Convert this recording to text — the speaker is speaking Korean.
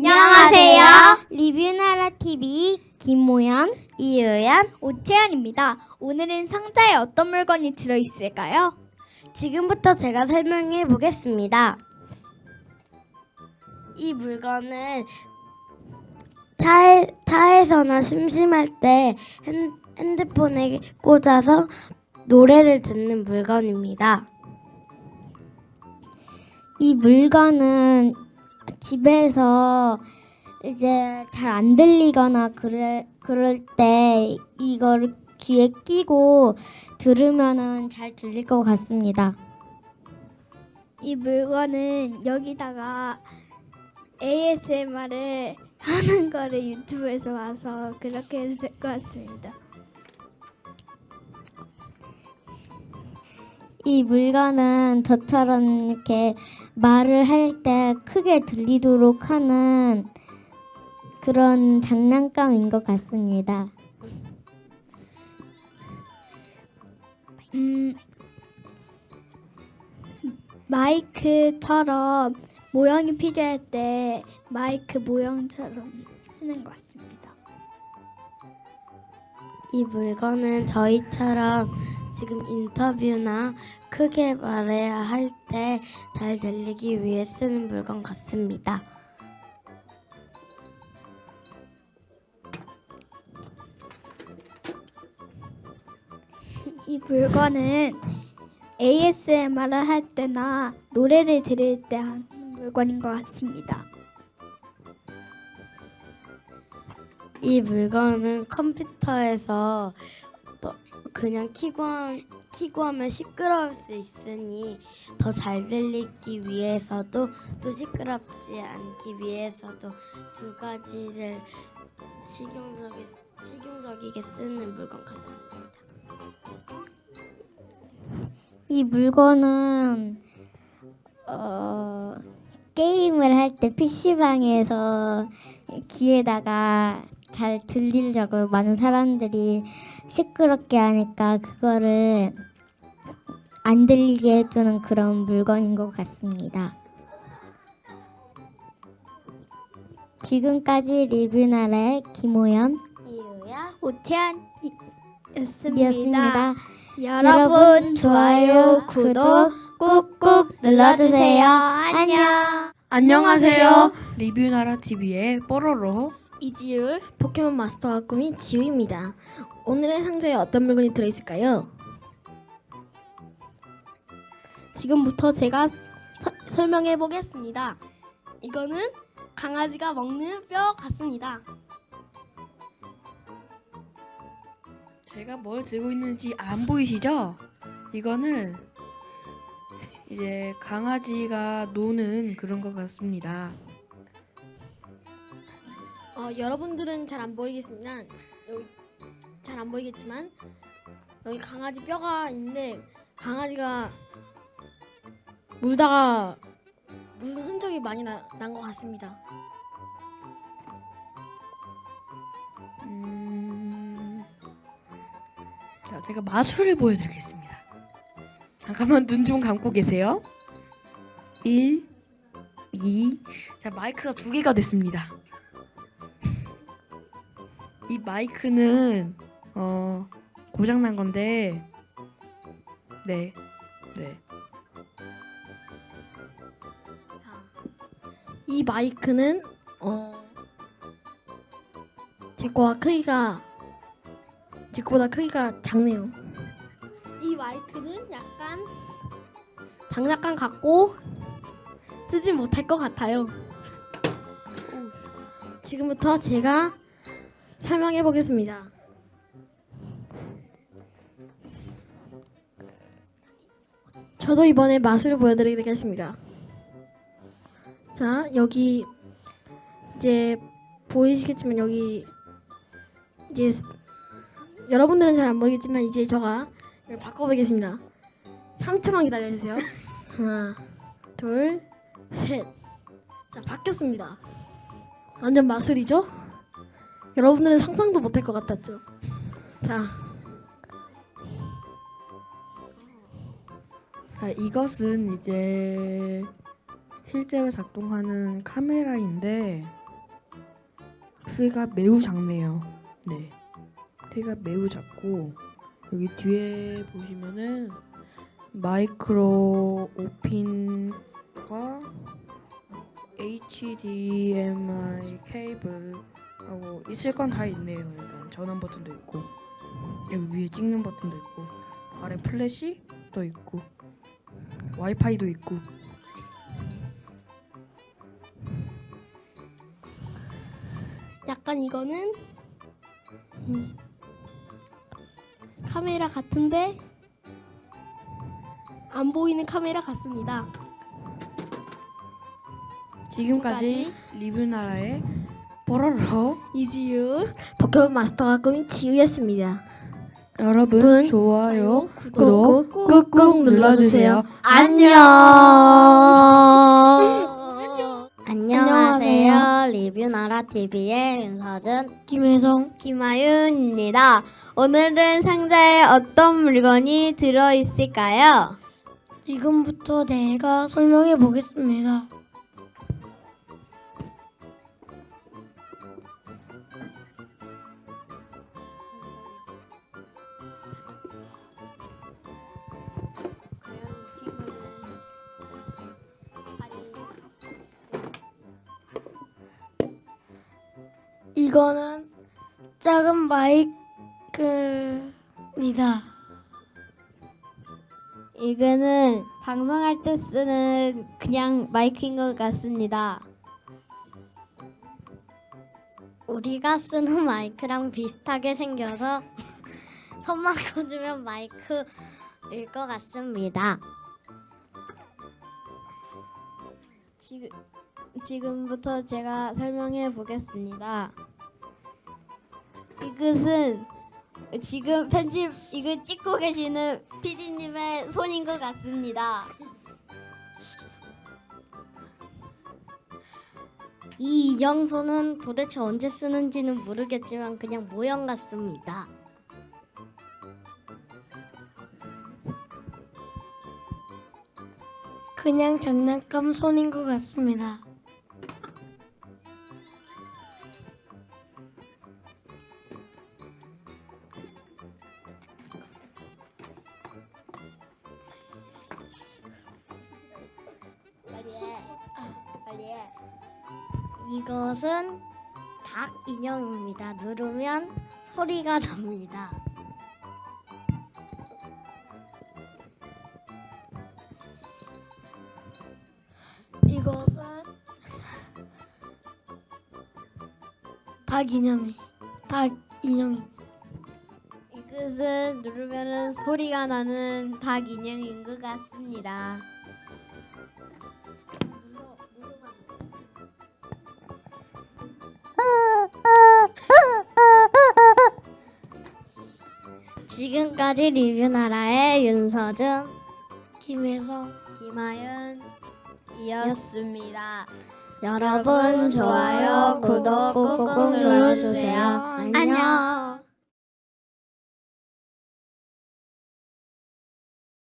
안녕하세요. 리뷰나라 TV 김모연 이유연. 오채연입니다. 오늘은 상자에 어떤 물건이 들어 있을까요? 지금부터 제가 설명해 보겠습니다. 이 물건은 차에, 차에서나 심심할 때 핸, 핸드폰에 꽂아서 노래를 듣는 물건입니다. 이 물건은 집에서 이제 잘 안 들리거나 그래 그럴 때 이거를 귀에 끼고 들으면은 잘 들릴 것 같습니다. 이 물건은 여기다가 ASMR을 하는 거를 유튜브에서 봐서 그렇게 해도 될것 같습니다. 이 물건은 저처럼 이렇게 말을 할 때 크게 들리도록 하는 그런 장난감인 것 같습니다. 음, 마이크처럼 모형이 필요할 때 마이크 모형처럼 쓰는 것 같습니다. 이 물건은 저희처럼 지금 인터뷰나 크게 말해야 할 때 잘 들리기 위해 쓰는 물건 같습니다. 이 물건은 ASMR을 할 때나 노래를 들을 때 하는 물건인 것 같습니다. 이 물건은 컴퓨터에서 또 그냥 키고, 하- 키고 하면 시끄러울 수 있으니 더 잘 들리기 위해서도 또 시끄럽지 않기 위해서도 두 가지를 실용적이, 실용적이게 쓰는 물건 같습니다. 이 물건은 어, 게임을 할 때 PC방에서 귀에다가 잘 들리려고 많은 사람들이 시끄럽게 하니까 그거를 안 들리게 해주는 그런 물건인 것 같습니다. 지금까지 리뷰나라의 김호연 이유야 오태안이었습니다. 이었습니다. 여러분 좋아요, 구독 꾹꾹 눌러주세요. 안녕. 안녕하세요. 리뷰나라 TV의 뽀로로. 이지율 포켓몬 마스터와 꾸민 지우입니다. 오늘의 상자에 어떤 물건이 들어있을까요? 지금부터 제가 서- 설명해 보겠습니다. 이거는 강아지가 먹는 뼈 같습니다. 제가 뭘 들고 있는지 안 보이시죠? 이거는 이제 강아지가 노는 그런 것 같습니다. 어, 여러분들은 잘 안 보이겠습니다. 여기 잘 안 보이겠지만 여기 강아지 뼈가 있는데 강아지가 물다가 무슨 흔적이 많이 난 것 같습니다. 음... 자, 제가 마술을 보여드리겠습니다. 잠깐만 눈 좀 감고 계세요. 1, 2. 자, 마이크가 두 개가 됐습니다. 이 마이크는 어 고장 난 건데, 네, 네. 이 마이크는 어, 제 거와 크기가 제 거보다 크기가 작네요. 이 마이크는 약간 장난감 같고 쓰지 못할 것 같아요. 지금부터 제가 설명해 보겠습니다. 저도 이번에 맛을 보여드리겠습니다. 자 여기 이제 보이시겠지만 여기 이제 스- 여러분들은 잘 안 보이겠지만 이제 제가 바꿔보겠습니다. 3초만 기다려주세요. 하나 둘 셋 자 바뀌었습니다. 완전 마술이죠 여러분들은 상상도 못할 것 같았죠 자 자, 이것은 이제 실제로 작동하는 카메라인데 박스가 매우 작네요. 네. 되게 매우 작고 여기 뒤에 보시면은 마이크로 오핀과 HDMI 케이블 하고 있을 건 다 있네요. 일단 전원 버튼도 있고 여기 위에 찍는 버튼도 있고 아래 플래시도 있고 와이파이도 있고 약간 이거는 음, 카메라 같은데 안 보이는 카메라 같습니다. 지금까지 리뷰나라의 뽀로로 이지유 포켓몬 마스터가 꾸민 지우였습니다. 여러분 분, 좋아요 구독 꾹꾹 눌러주세요. 안녕. 안녕하세요. 안녕하세요. 리뷰나라 TV의 윤서준. 김혜성 김아윤입니다. 오늘은 상자에 어떤 물건이 들어 있을까요? 지금부터 내가 설명해 보겠습니다. 이거는 작은 마이크입니다. 이거는 방송할 때 쓰는 그냥 마이크인 것 같습니다. 우리가 쓰는 마이크랑 비슷하게 생겨서 손만 꽂으면 마이크일 것 같습니다. 지금 지금부터 제가 설명해 보겠습니다. 이것은 지금 편집 이거 찍고 계시는 PD님의 손인 것 같습니다. 이 인형손은 도대체 언제 쓰는지는 모르겠지만 그냥 모형 같습니다. 그냥 장난감 손인 것 같습니다. 이것은 닭 인형입니다. 누르면 소리가 납니다. 이것은 닭 인형이 닭 인형이 이것은 누르면은 소리가 나는 닭 인형인 것 같습니다. 지금까지 리뷰나라의 윤서준 김혜성 김아연이었습니다. 여러분 좋아요 구독 꾹꾹 눌러주세요. 안녕.